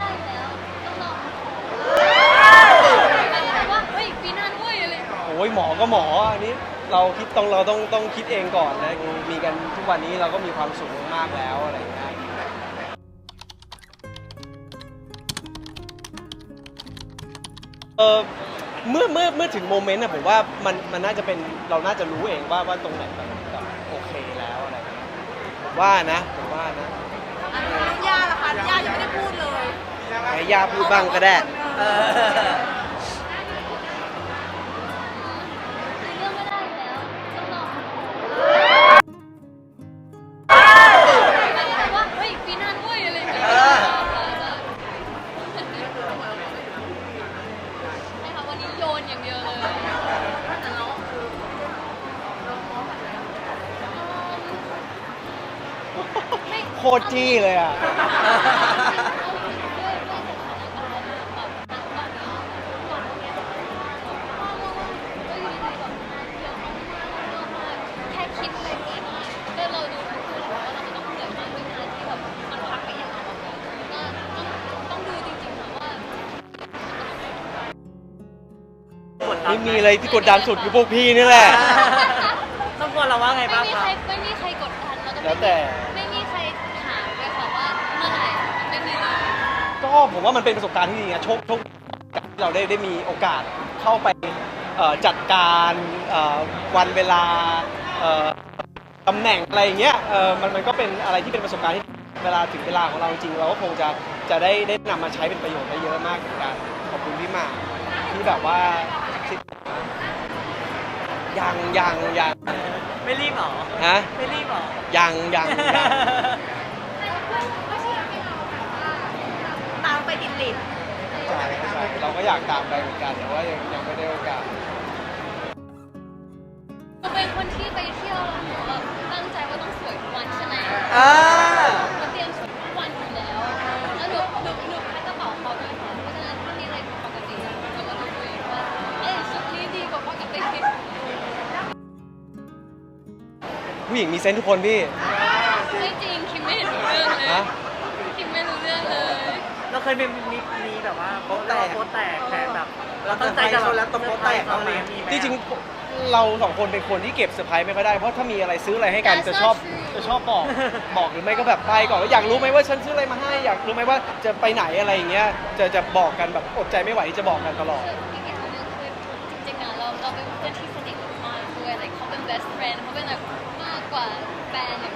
ได้แล้วต้องลองว่าเฮ้ยปีหน้าด้วยอะไรอย่างเงี้ยโอ้ยหมอก็หมออันนี้เราคิดต้องเราต้องต้องคิดเองก่อนนะมีกันทุกวันนี้เราก็มีความสุขมากแล้วอะไรอย่างเงี้ยเออเมื่อเมื่อเมื่อถึงโมเมนต์นะผมว่ามันมันน่าจะเป็นเราน่าจะรู้เองว่าว่าตรงไหนแบบแบบโอเคแล้วอะไรอย่างเงี้ยผมว่านะผมว่านะ ให้ย่าพูดบ้างก็ได้ เออ เรื่องไม่ได้แล้วต้องลองว่าเฮ้ยปีหน้าด้วยอะไรอย่างเงี้ยใช่ค่ะวันนี้โยนอย่างเดียวเลยโคตรจี้เลยอะ ไม่มีอะไรที่กดดันสุดคือพวกพี่นี่แหละ ต้องกลัวเราว่าไงไม่บ้างมีคใครัรบไม่มีใครกดดันแล้วก็แล้วแต่ ไม่มีใครถามด้วยค่ะว่าเมื่อไหร่ไม่มีเลยก็ผมว่ามันเป็นประสบการณ์ที่ดีนะโชคโชคที่เราได้ได้มีโอกาสเข้าไปเอ่อจัดการเอ่อวันเวลาเอ่อตำแหน่งอะไรอย่างเงี้ยเออมันมันก็เป็นอะไรที่เป็นประสบการณ์ที่เวลาถึงเวลาของเราจริงๆเราก็คงจะจะได้ได้นำมาใช้เป็นประโยชน์ได้เยอะมากเหมือนกันขอบคุณพี่หมากที่แบบว่า ยังยังยังไม่รีบหรอ ฮะไม่รีบหรอ ยังยังยังตามไปติดติดใช่ใช่เราก็อยากตามไปเหมือนกันแต่ว่ายังยังไม่ได้โอกาสหนูเป็นคนที่ไปเที่ยวแล้วหนูแบบตั้งใจว่าต้องสวยทุกวันใช่ไหมอ่า ผู้หญิงมีเซนส์ทุกคนพี่ไม่จริงคิมไม่เห็นรู้เรื่องเลยฮะคิมไม่รู้เรื่องเลยเราเคยมีมีมีแบบว่าโป๊ะแตกโป๊ะแตกแต่แบบเราตั้งใจจะแบบแล้วต้องโป๊ะแตกเขาเลยมีไหมจริงๆเราสองคนเป็นคนที่เก็บเซอร์ไพรส์ไม่ค่อยได้เพราะถ้ามีอะไรซื้ออะไรให้กัน That's จะ not ชอบ true จะชอบบอกบอกหรือไม่ก็แบบไปก่อนว่าอยากรู้ไหมว่าฉันซื้ออะไรมาให้อยากรู้ไหมว่าจะไปไหนอะไรอย่างเงี้ยจะจะบอกกันแบบอดใจไม่ไหวที่จะบอกกันตลอดคืออีกอย่างหนึงคือจริงๆอะเราเราเป็นเพื่อนที่สนิทมากด้วย like เขาเป็น best friend เขา ฟน